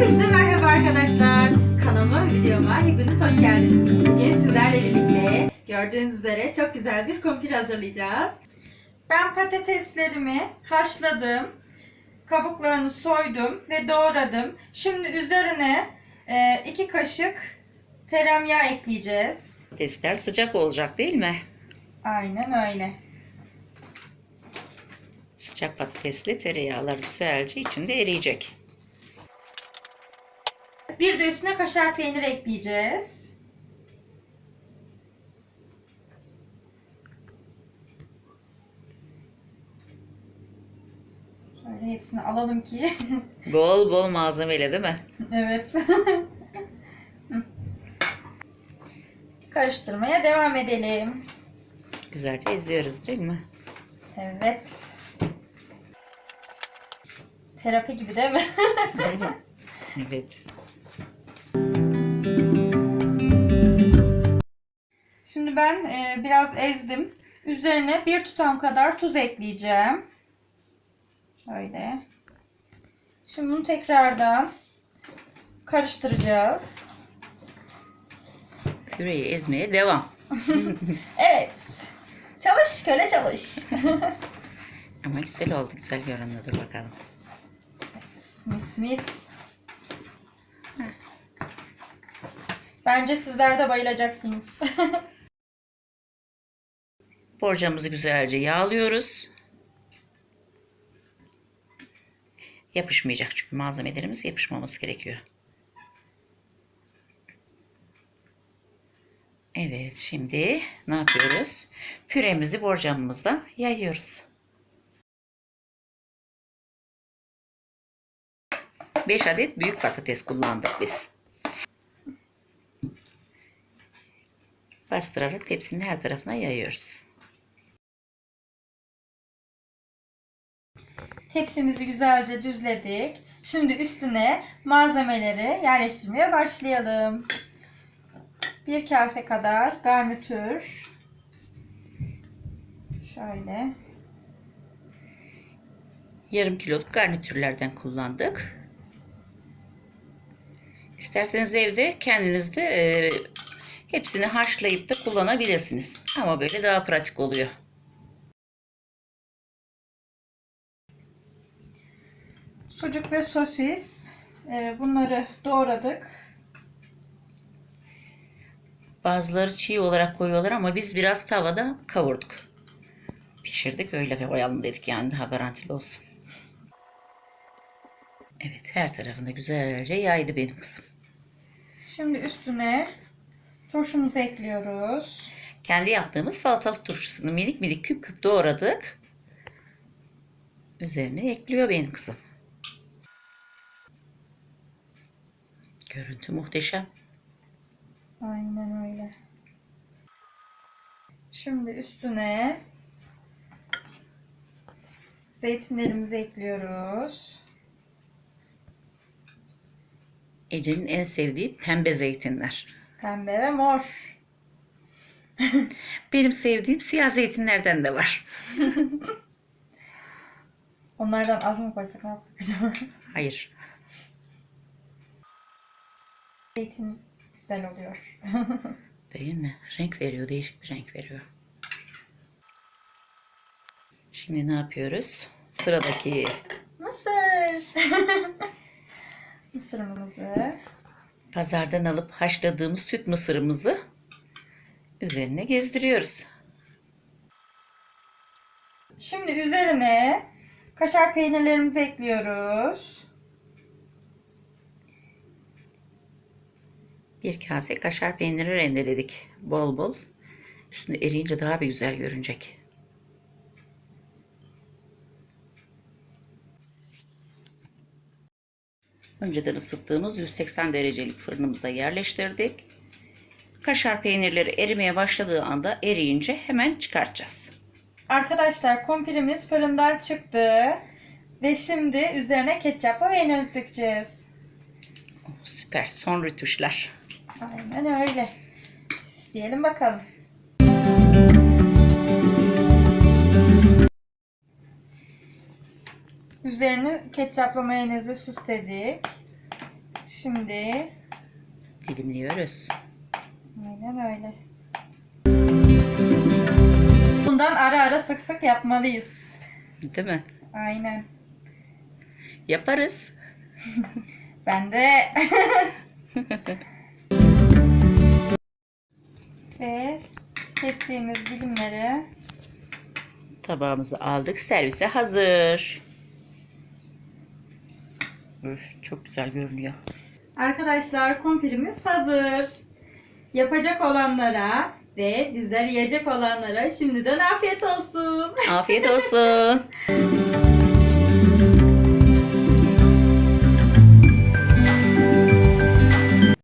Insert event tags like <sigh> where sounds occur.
Hepinize merhaba arkadaşlar. Kanalıma ve videoma hepiniz hoş geldiniz. Bugün sizlerle birlikte gördüğünüz üzere çok güzel bir kumpir hazırlayacağız. Ben patateslerimi haşladım. Kabuklarını soydum ve doğradım. Şimdi üzerine 2 kaşık tereyağı ekleyeceğiz. Patatesler sıcak olacak değil mi? Aynen öyle. Sıcak patatesli tereyağlar güzelce içinde eriyecek. Bir de üstüne kaşar peyniri ekleyeceğiz. Şöyle hepsini alalım ki. <laughs> Bol bol malzemeyle değil mi? evet. <laughs> Karıştırmaya devam edelim. Güzelce eziyoruz değil mi? Evet. Terapi gibi değil mi? <laughs> evet. Şimdi ben e, biraz ezdim. Üzerine bir tutam kadar tuz ekleyeceğim. Şöyle. Şimdi bunu tekrardan karıştıracağız. Püreyi ezmeye devam. <laughs> Evet. Çalış köle çalış. <laughs> Ama güzel oldu. Güzel görünüyor. Dur bakalım. mis mis. Bence sizler de bayılacaksınız. <laughs> Borcamızı güzelce yağlıyoruz. Yapışmayacak çünkü malzemelerimiz yapışmaması gerekiyor. Evet şimdi ne yapıyoruz? Püremizi borcamımıza yayıyoruz. 5 adet büyük patates kullandık biz. Bastırarak tepsinin her tarafına yayıyoruz. Tepsimizi güzelce düzledik. Şimdi üstüne malzemeleri yerleştirmeye başlayalım. Bir kase kadar garnitür. Şöyle. Yarım kiloluk garnitürlerden kullandık. İsterseniz evde kendiniz de e, hepsini haşlayıp da kullanabilirsiniz. Ama böyle daha pratik oluyor. Sucuk ve sosis. Ee, bunları doğradık. Bazıları çiğ olarak koyuyorlar ama biz biraz tavada kavurduk. Pişirdik öyle koyalım dedik yani daha garantili olsun. Evet her tarafında güzelce yaydı benim kızım. Şimdi üstüne turşumuzu ekliyoruz. Kendi yaptığımız salatalık turşusunu minik minik küp küp doğradık. Üzerine ekliyor benim kızım. Görüntü muhteşem. Aynen öyle. Şimdi üstüne zeytinlerimizi ekliyoruz. Ece'nin en sevdiği pembe zeytinler. Pembe ve mor. <laughs> Benim sevdiğim siyah zeytinlerden de var. <laughs> Onlardan az mı koysak ne yapsak acaba? Hayır. Zeytin güzel oluyor. <laughs> Değil mi? Renk veriyor. Değişik bir renk veriyor. Şimdi ne yapıyoruz? Sıradaki Mısır. <laughs> Mısırımızı pazardan alıp haşladığımız süt mısırımızı üzerine gezdiriyoruz. Şimdi üzerine kaşar peynirlerimizi ekliyoruz. Bir kase kaşar peyniri rendeledik. Bol bol. Üstünde eriyince daha bir güzel görünecek. Önceden ısıttığımız 180 derecelik fırınımıza yerleştirdik. Kaşar peynirleri erimeye başladığı anda eriyince hemen çıkartacağız. Arkadaşlar kumpirimiz fırından çıktı. Ve şimdi üzerine ketçap ve mayonez dökeceğiz. Oh, süper. Son rütuşlar. Aynen öyle. Süsleyelim bakalım. Üzerini ketçapla mayonezle süsledik. Şimdi Dilimliyoruz. aynen öyle. Bundan ara ara sık sık yapmalıyız. Değil mi? Aynen. Yaparız. <laughs> Ben de. <laughs> Ve kestiğimiz dilimleri Tabağımızı aldık. Servise hazır. Üf, çok güzel görünüyor. Arkadaşlar kumpirimiz hazır. Yapacak olanlara ve bizler yiyecek olanlara şimdiden afiyet olsun. Afiyet olsun. <laughs>